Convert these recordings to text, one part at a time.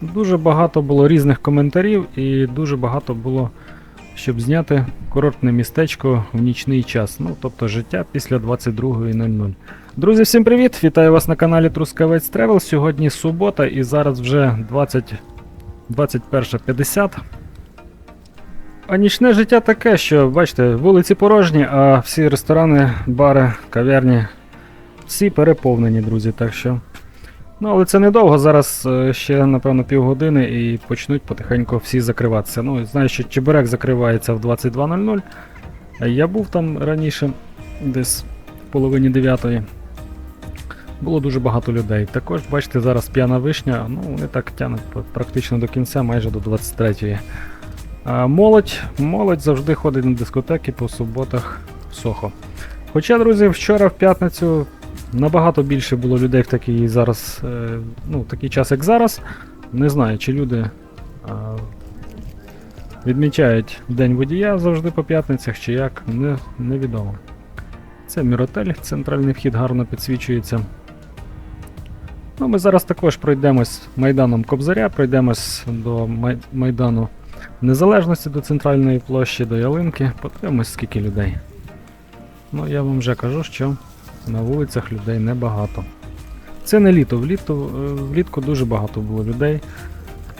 Дуже багато було різних коментарів і дуже багато було, щоб зняти курортне містечко в нічний час. Ну, тобто життя після 22.00. Друзі, всім привіт! Вітаю вас на каналі Трускавець Тревел. Сьогодні субота і зараз вже 20... 21.50. А нічне життя таке, що, бачите, вулиці порожні, а всі ресторани, бари, кав'ярні всі переповнені, друзі. Так що. Ну, але це недовго. Зараз е, ще, напевно, півгодини і почнуть потихеньку всі закриватися. Ну, знаю, що Чебурек закривається в 22.00. Я був там раніше, десь в половині дев'ятої. Було дуже багато людей. Також, бачите, зараз п'яна вишня, ну вони так тянуть практично до кінця, майже до 23-ї. А молодь, молодь завжди ходить на дискотеки по суботах в Сохо. Хоча, друзі, вчора в п'ятницю набагато більше було людей в такий зараз, е, ну, такий час, як зараз. Не знаю, чи люди відмічають День водія завжди по п'ятницях, чи як, не, невідомо. Це Міротель, центральний вхід гарно підсвічується. Ну, ми зараз також пройдемось Майданом Кобзаря, пройдемось до Май- Майдану Незалежності до центральної площі, до ялинки. Подивимось, скільки людей. Ну, я вам вже кажу, що на вулицях людей небагато. Це не літо, влітку, е, влітку дуже багато було людей.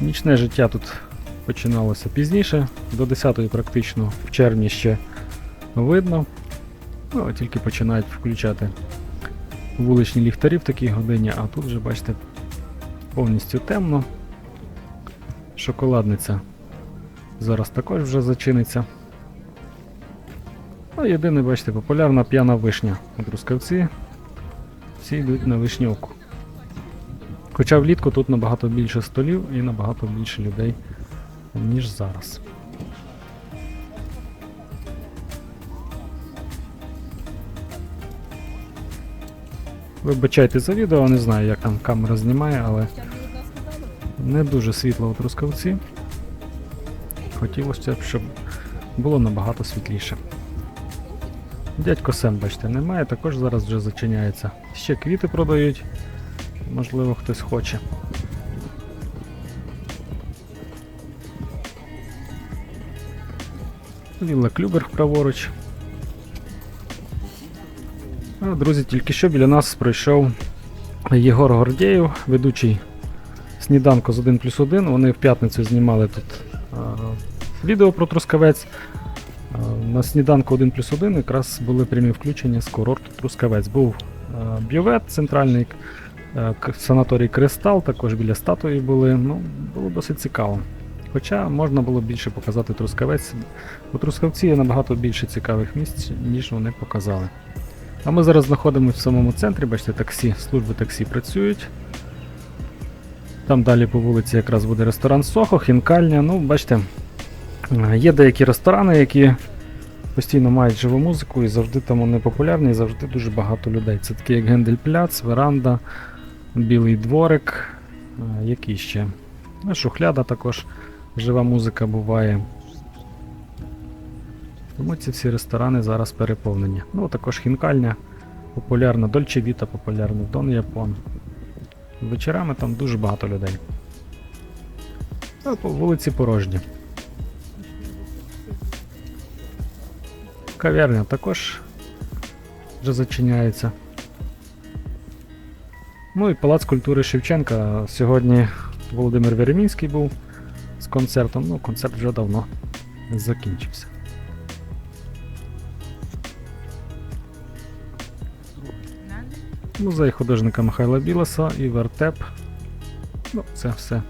Нічне життя тут починалося пізніше, до 10-ї практично в червні ще видно. Ну, тільки починають включати вуличні ліхтарі в такій годині, а тут вже, бачите, повністю темно. Шоколадниця зараз також вже зачиниться. Ну, єдине, бачите, популярна п'яна вишня. От всі йдуть на вишньовку. Хоча влітку тут набагато більше столів і набагато більше людей, ніж зараз. Вибачайте за відео, не знаю, як там камера знімає, але не дуже світло у трускавці. Хотілося б, щоб було набагато світліше. Дядько Сем, бачите, немає, також зараз вже зачиняється. Ще квіти продають, можливо, хтось хоче. Вілла Клюберг праворуч. А, друзі, тільки що біля нас пройшов Єгор Гордєєв, ведучий сніданку з 1 плюс 1. Вони в п'ятницю знімали тут а, відео про Трускавець. На сніданку 1 плюс 1 якраз були прямі включення з курорту Трускавець. Був бювет центральний, санаторій Кристал, також біля статуї були. Ну, було досить цікаво. Хоча можна було більше показати Трускавець. У Трускавці є набагато більше цікавих місць, ніж вони показали. А ми зараз знаходимося в самому центрі, бачите, таксі, служби таксі працюють. Там далі по вулиці якраз буде ресторан Сохо, хінкальня. Ну, бачите, е, є деякі ресторани, які постійно мають живу музику і завжди там вони популярні, і завжди дуже багато людей. Це такі як Гендель-Пляц, Веранда, Білий дворик, е, які ще. Ну, Шухляда також жива музика буває. Тому ці всі ресторани зараз переповнені. Ну, також хінкальня популярна, Дольче Віта популярна, Дон Япон. Вечорами там дуже багато людей. По вулиці порожні. Кав'ярня також вже зачиняється. Ну і Палац культури Шевченка. Сьогодні Володимир Веремінський був з концертом. Ну, концерт вже давно закінчився. Музей художника Михайла Білоса і вертеп. Ну, це все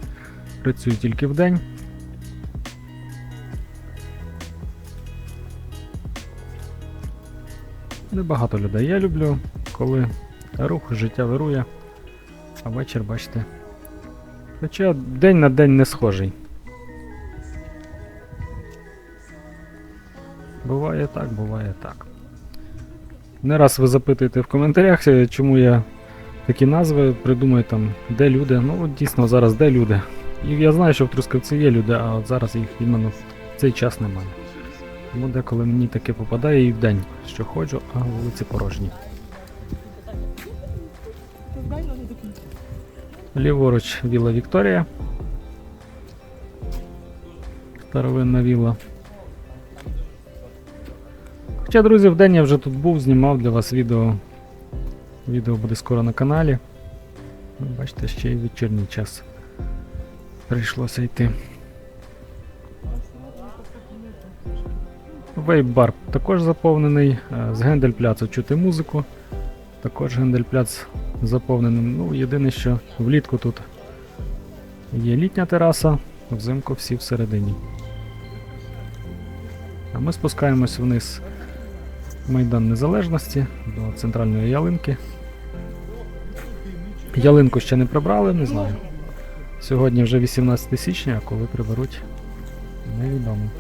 працює тільки в день. Небагато людей. Я люблю, коли рух, життя вирує, а вечір, бачите. Хоча день на день не схожий. Буває так, буває так. Не раз ви запитуєте в коментарях, е, чому я такі назви придумую там, де люди. Ну от дійсно зараз де люди. І я знаю, що в Трускавці є люди, а от зараз їх іменно в цей час немає. Тому деколи мені таке попадає і в день, що ходжу, а вулиці порожні. Ліворуч Віла Вікторія. Старовинна вілла. Хоча, друзі, вдень я вже тут був, знімав для вас відео. Відео буде скоро на каналі. Бачите, ще й вечірній час. Прийшлося йти. Вейп-бар також заповнений. е, З Гендель-пляцу чути музику. Також Гендель-пляц заповнений. Ну, єдине, що влітку тут є літня тераса, взимку всі всередині. А ми спускаємось вниз Майдан Незалежності до центральної ялинки. Ялинку ще не прибрали, не знаю. Сьогодні вже 18 січня, а коли приберуть, невідомо.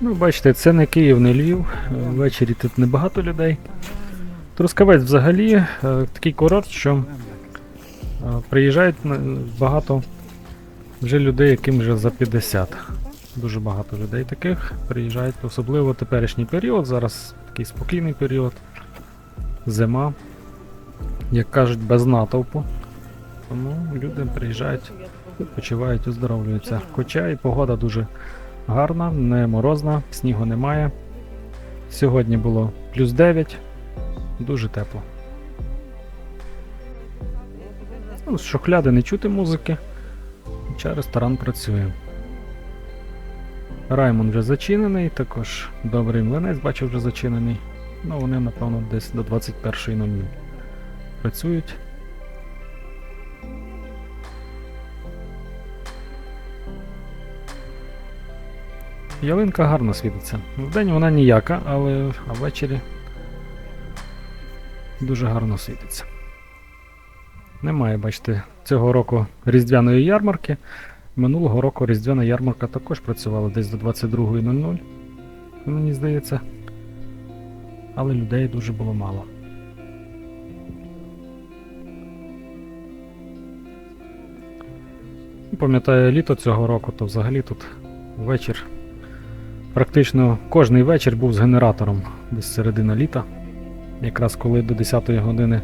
Ну, бачите, це не Київ, не Львів. Ввечері тут небагато людей. Трускавець взагалі е, такий курорт, що е, приїжджають багато вже людей, яким вже за 50. Дуже багато людей таких приїжджають, особливо теперішній період. Зараз такий спокійний період. Зима. Як кажуть, без натовпу. Тому люди приїжджають, відпочивають, оздоровлюються. Хоча і погода дуже гарна, не морозна, снігу немає. Сьогодні було плюс 9, дуже тепло. Ну, з шухляди не чути музики, хоча ресторан працює. Раймон вже зачинений, також добрий млинець бачив вже зачинений. Ну, вони, напевно, десь до 21.00 працюють. Ялинка гарно світиться. Вдень вона ніяка, але ввечері дуже гарно світиться. Немає, бачите, цього року різдвяної ярмарки. Минулого року різдвяна ярмарка також працювала десь до 22.00, мені здається. Але людей дуже було мало. Пам'ятаю літо цього року, то взагалі тут вечір Практично кожний вечір був з генератором десь середина літа. Якраз коли до 10-ї години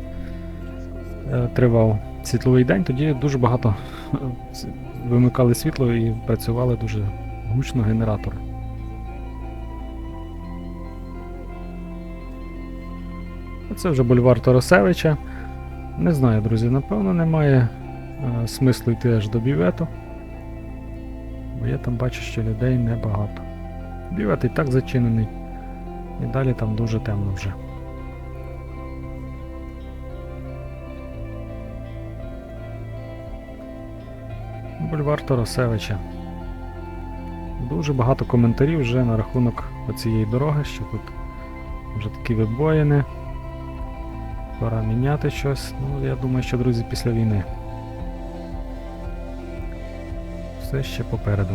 е, тривав світловий день, тоді дуже багато е, вимикали світло і працювали дуже гучно генератори. Це вже бульвар Тарасевича. Не знаю, друзі, напевно, немає е, смислу йти аж до бювету. Бо я там бачу, що людей небагато. Бювет і так зачинений. І далі там дуже темно вже. Бульвар Тарасевича. Дуже багато коментарів вже на рахунок цієї дороги, що тут вже такі вибоїни. Пора міняти щось. Ну, я думаю, що, друзі, після війни. Все ще попереду.